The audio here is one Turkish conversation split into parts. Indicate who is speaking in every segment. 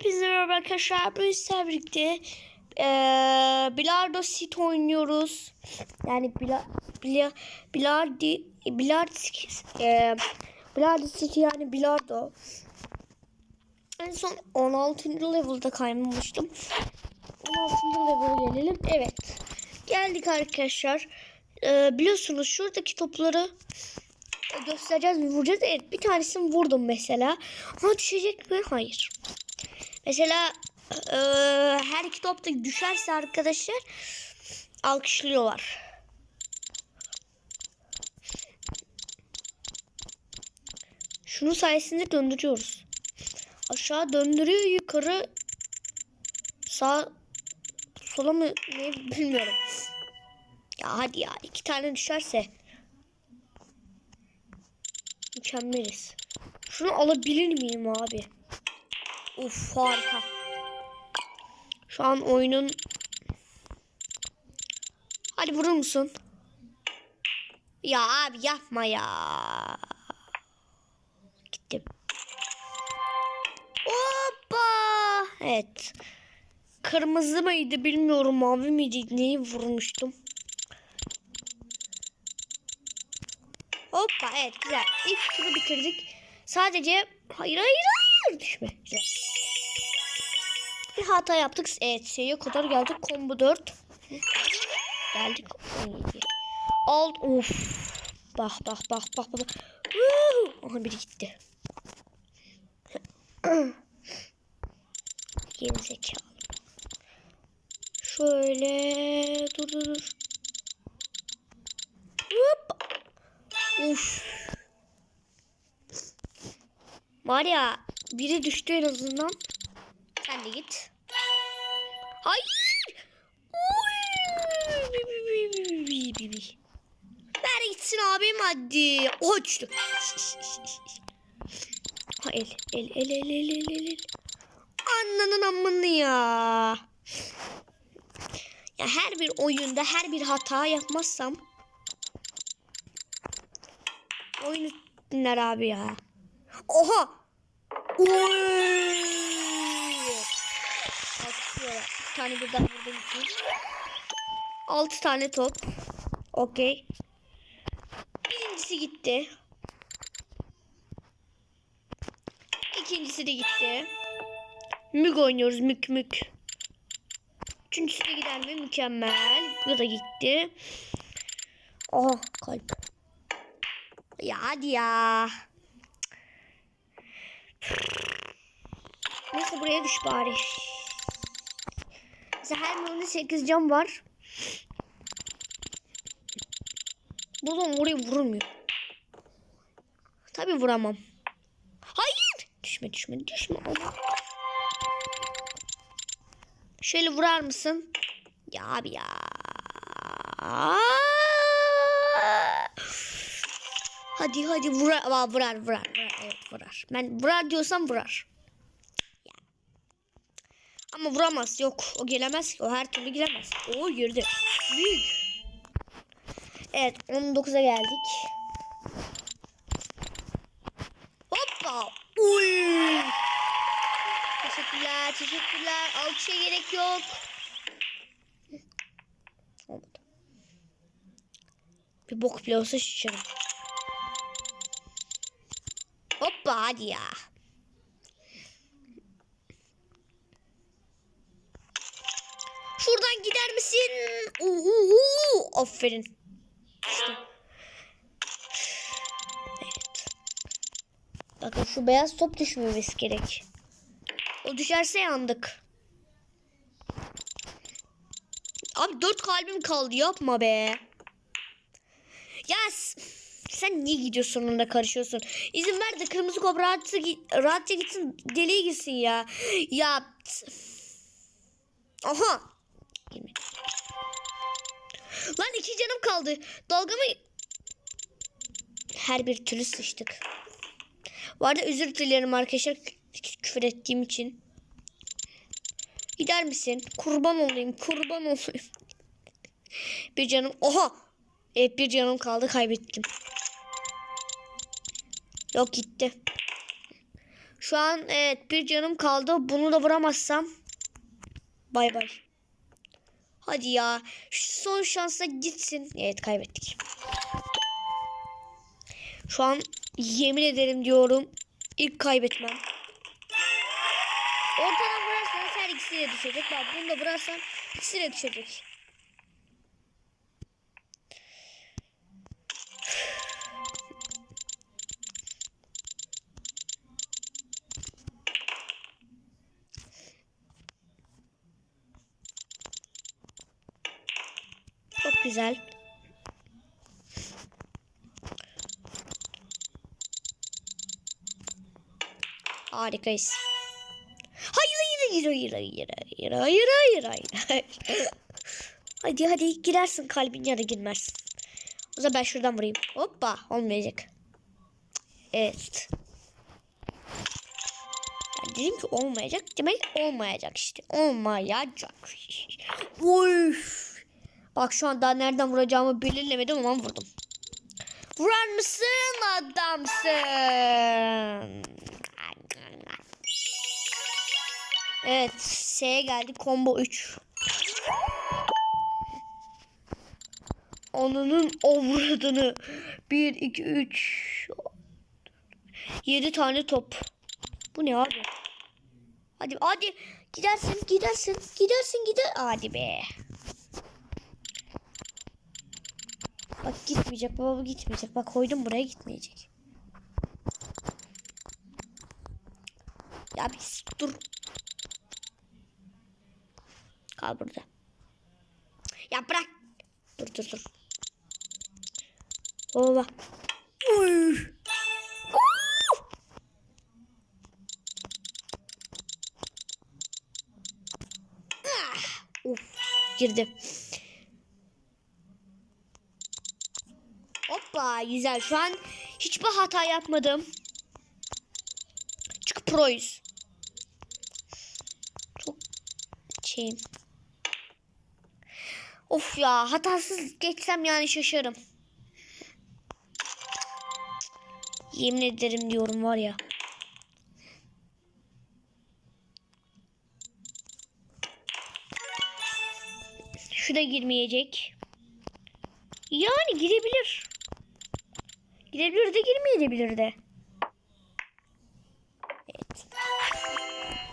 Speaker 1: Hepinize arkadaşlar. Bu sizlerle birlikte eee Bilardo Sit oynuyoruz. Yani bila, bila, Bilardi, Bilard, eee Bilardo City yani Bilardo. En son 16. level'da kaymamıştım. 16. level'a gelelim. Evet. Geldik arkadaşlar. Eee, biliyorsunuz şuradaki topları göstereceğiz vuracağız? Evet bir tanesini vurdum mesela. Ama düşecek mi? Hayır. Mesela e, her iki top da düşerse arkadaşlar alkışlıyorlar. Şunun sayesinde döndürüyoruz. Aşağı döndürüyor yukarı sağ sola mı ne bilmiyorum. Ya hadi ya iki tane düşerse mükemmeliz. Şunu alabilir miyim abi? Uf harika. Şu an oyunun Hadi vurur musun? Ya abi yapma ya. Gittim. Hoppa. Evet. Kırmızı mıydı bilmiyorum mavi miydi neyi vurmuştum. Hoppa evet güzel. İlk turu bitirdik. Sadece hayır hayır hayır düşme. Güzel. Bir hata yaptık. Evet şeye kadar geldik. Combo 4. Geldik 17. Alt of. Bak bak bak bak bak. Aha biri gitti. Geri zekalı. Şöyle dur dur dur. Hop. Uf. Var ya biri düştü en azından. De git. Hayır. Ver gitsin abim hadi. El el el el el el el. el. Ananın amını ya. Ya her bir oyunda her bir hata yapmazsam oyunu dinler abi ya. Oha. Oy. Alkışlıyorlar. Bir tane birden vurdum için. Altı tane top. Okey. Birincisi gitti. İkincisi de gitti. Mük oynuyoruz mük mük. Üçüncüsü de gider mi? Mükemmel. Bu da gitti. Aha kalp. Ya hadi ya. Neyse buraya düş bari. Her bölümde 8 cam var. Buradan oraya vurulmuyor. Tabi vuramam. Hayır. Düşme düşme düşme. Şöyle vurar mısın? Ya abi ya. Hadi hadi vurar. Vurar vurar vurar. Evet vurar. Ben vurar diyorsam vurar. Ama vuramaz. Yok. O gelemez. O her türlü gelemez. O girdi. Büyük. Evet 19'a geldik. Hoppa. Uy. Teşekkürler. Teşekkürler. Alkışa gerek yok. Olmadı. Bir bok bile olsa şişerim. Hoppa hadi ya. Aferin. İşte. Evet. Bakın şu beyaz top düşmemesi gerek. O düşerse yandık. Abi dört kalbim kaldı yapma be. Ya sen niye gidiyorsun sonunda karışıyorsun? İzin ver de kırmızı kobra rahatça, rahatça gitsin deliye gitsin ya. Ya. Aha. Lan iki canım kaldı. Dalgamı her bir türlü sıçtık. Bu arada özür dilerim arkadaşlar kü- küfür ettiğim için. Gider misin? Kurban olayım, kurban olayım. bir canım. Oha! Evet bir canım kaldı kaybettim. Yok gitti. Şu an evet bir canım kaldı. Bunu da vuramazsam bay bay. Hadi ya. Şu son şansa gitsin. Evet kaybettik. Şu an yemin ederim diyorum ilk kaybetmem. Ortadan vurarsanız her ikisi de düşecek. Bak bunu da vurarsan ikisi de düşecek. Güzel. Harikayız. Hayır hayır hayır hayır hayır hayır hayır hayır hayır. hadi hadi girersin kalbin ya da girmezsin. O zaman ben şuradan vurayım. Hoppa olmayacak. Evet. Ben dedim ki olmayacak demek olmayacak işte. Olmayacak. Oy. Bak şu an daha nereden vuracağımı belirlemedim ama vurdum. Vurar mısın adamsın? Evet S'ye geldi combo 3. Onunun avradını 1 2 3 7 tane top. Bu ne abi? Hadi hadi gidersin gidersin gidersin gider hadi be. Bak gitmeyecek baba bu gitmeyecek. Bak koydum buraya gitmeyecek. Ya bir dur. Kal burada. Ya bırak. Dur dur dur. Baba. Uy. Ah, girdi. Hoppa güzel. Şu an hiçbir hata yapmadım. Çünkü proyuz. Çok şeyim. Of ya hatasız geçsem yani şaşarım. Yemin ederim diyorum var ya. Şu da girmeyecek. Yani girebilir. Girebilir de girmeyebilir de. Evet.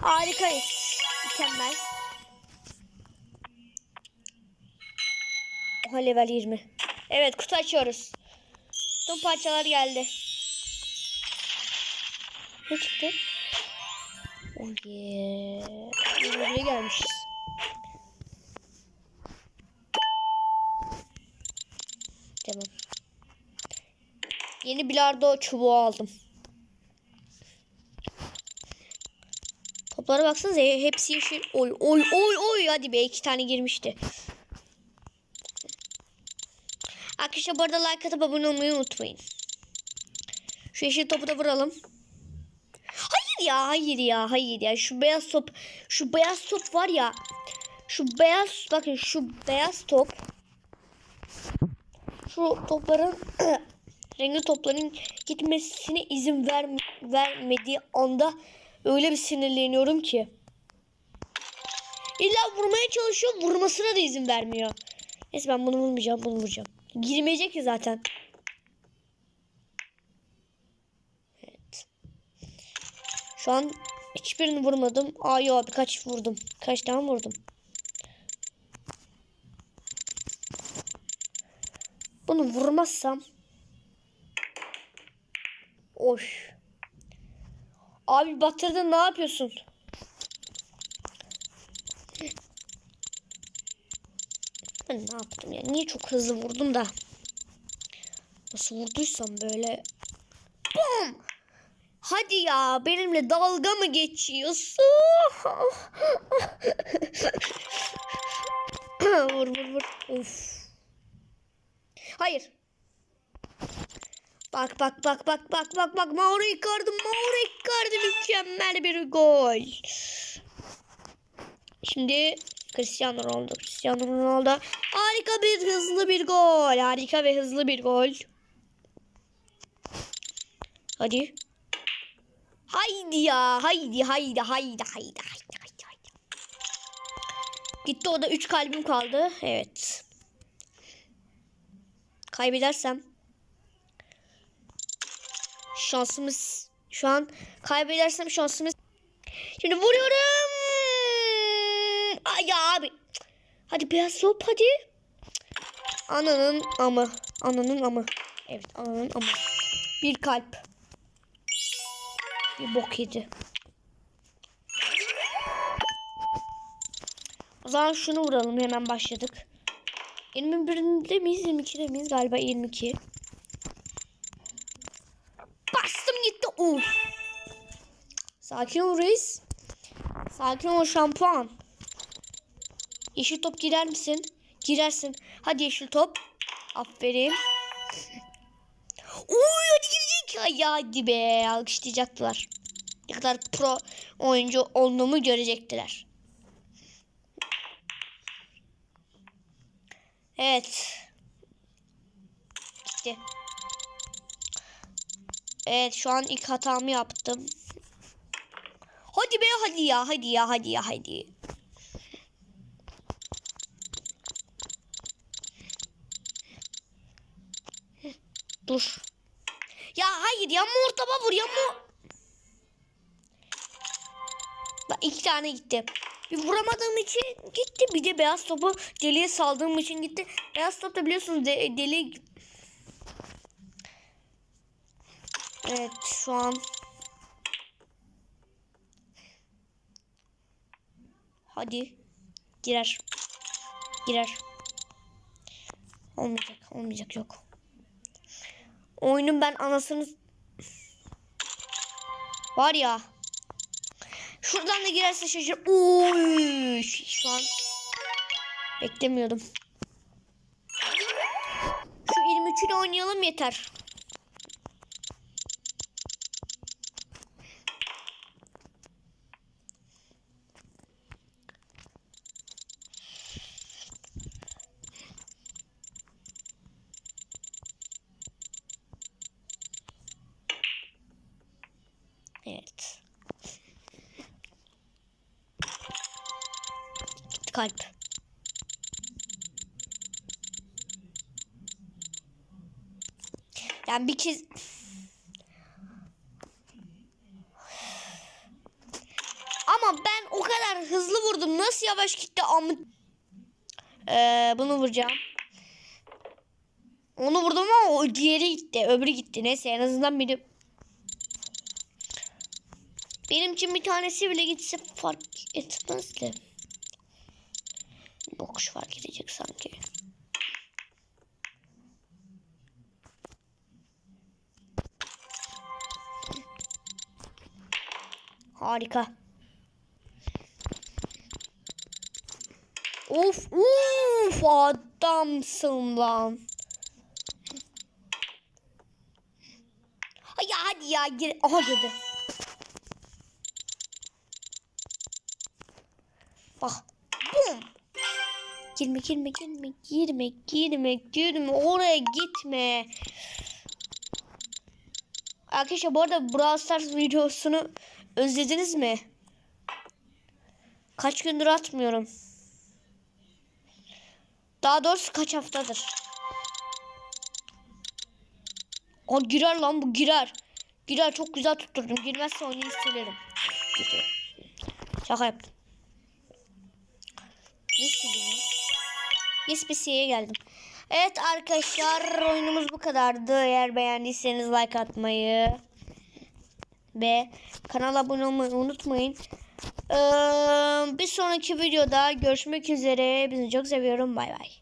Speaker 1: Harikayız. Mükemmel. Oha level 20. Evet kutu açıyoruz. Tüm parçalar geldi. Ne çıktı? Oh yeah. Buraya gelmişiz. Yeni bilardo çubuğu aldım. Toplara baksanıza hepsi yeşil. Oy oy oy oy hadi be iki tane girmişti. Arkadaşlar bu arada like atıp abone olmayı unutmayın. Şu yeşil topu da vuralım. Hayır ya hayır ya hayır ya şu beyaz top şu beyaz top var ya şu beyaz bakın şu beyaz top şu topların renkli topların gitmesine izin ver, vermediği anda öyle bir sinirleniyorum ki. İlla vurmaya çalışıyor vurmasına da izin vermiyor. Neyse ben bunu vurmayacağım bunu vuracağım. Girmeyecek ki zaten. Evet. Şu an hiçbirini vurmadım. Aa yok birkaç vurdum. Kaç tane vurdum. Bunu vurmazsam Oş. Abi batırdın ne yapıyorsun? Ben ne yaptım ya? Niye çok hızlı vurdum da? Nasıl vurduysam böyle. Bum! Hadi ya benimle dalga mı geçiyorsun? vur vur vur. Of. Hayır. Bak bak bak bak bak bak bak Mauro Icardi Mauro Icardi mükemmel bir gol. Şimdi Cristiano Ronaldo Cristiano Ronaldo harika bir hızlı bir gol. Harika ve hızlı bir gol. Hadi. Haydi ya. Haydi haydi haydi haydi haydi haydi. haydi. Gitti o da 3 kalbim kaldı. Evet. Kaybedersem şansımız şu an kaybedersem şansımız Şimdi vuruyorum. Ay abi. Hadi beyaz top hadi. Ananın amı. Ananın amı. Evet ananın amı. Bir kalp. Bir bok yedi. O zaman şunu vuralım hemen başladık. 21'de miyiz 22'de miyiz galiba 22. Bastım gitti. Uf. Sakin ol reis. Sakin ol şampuan. Yeşil top girer misin? Girersin. Hadi yeşil top. Aferin. Uy hadi girecek. Ay hadi be. Alkışlayacaktılar. Ne kadar pro oyuncu olduğumu görecektiler. Evet. Gitti. Evet şu an ilk hatamı yaptım. Hadi be hadi ya hadi ya hadi ya hadi. Dur. Ya hayır ya ortama vur ya mu. Bak iki tane gitti. Bir vuramadığım için gitti. Bir de beyaz topu deliye saldığım için gitti. Beyaz top da biliyorsunuz de, deli... Evet şu an... Hadi. Girer. Girer. Olmayacak. Olmayacak yok. Oyunun ben anasını... Var ya. Şuradan da girerse şaşır. Uy, şu an beklemiyordum. Şu 23'ünü oynayalım yeter. Evet. Gitti kalp. Yani bir kez Ama ben o kadar hızlı vurdum. Nasıl yavaş gitti amı? Ee, bunu vuracağım. Onu vurdum ama o diğeri gitti. Öbürü gitti. Neyse en azından biri benim için bir tanesi bile gitse fark etmezdi. Bokuş fark edecek sanki. Harika. Of uf adamsın lan. Ay hadi ya gir. Aha girdi. Bak. Bum. Girme girme girme girme girme girme oraya gitme. Arkadaşlar bu arada Brawl Stars videosunu özlediniz mi? Kaç gündür atmıyorum. Daha doğrusu kaç haftadır. O girer lan bu girer. Girer çok güzel tutturdum. Girmezse silerim. Giriyor. Şaka yaptım. Ne? Yes geldim. Evet arkadaşlar oyunumuz bu kadardı. Eğer beğendiyseniz like atmayı ve kanala abone olmayı unutmayın. Ee, bir sonraki videoda görüşmek üzere. Bizi çok seviyorum. Bay bay.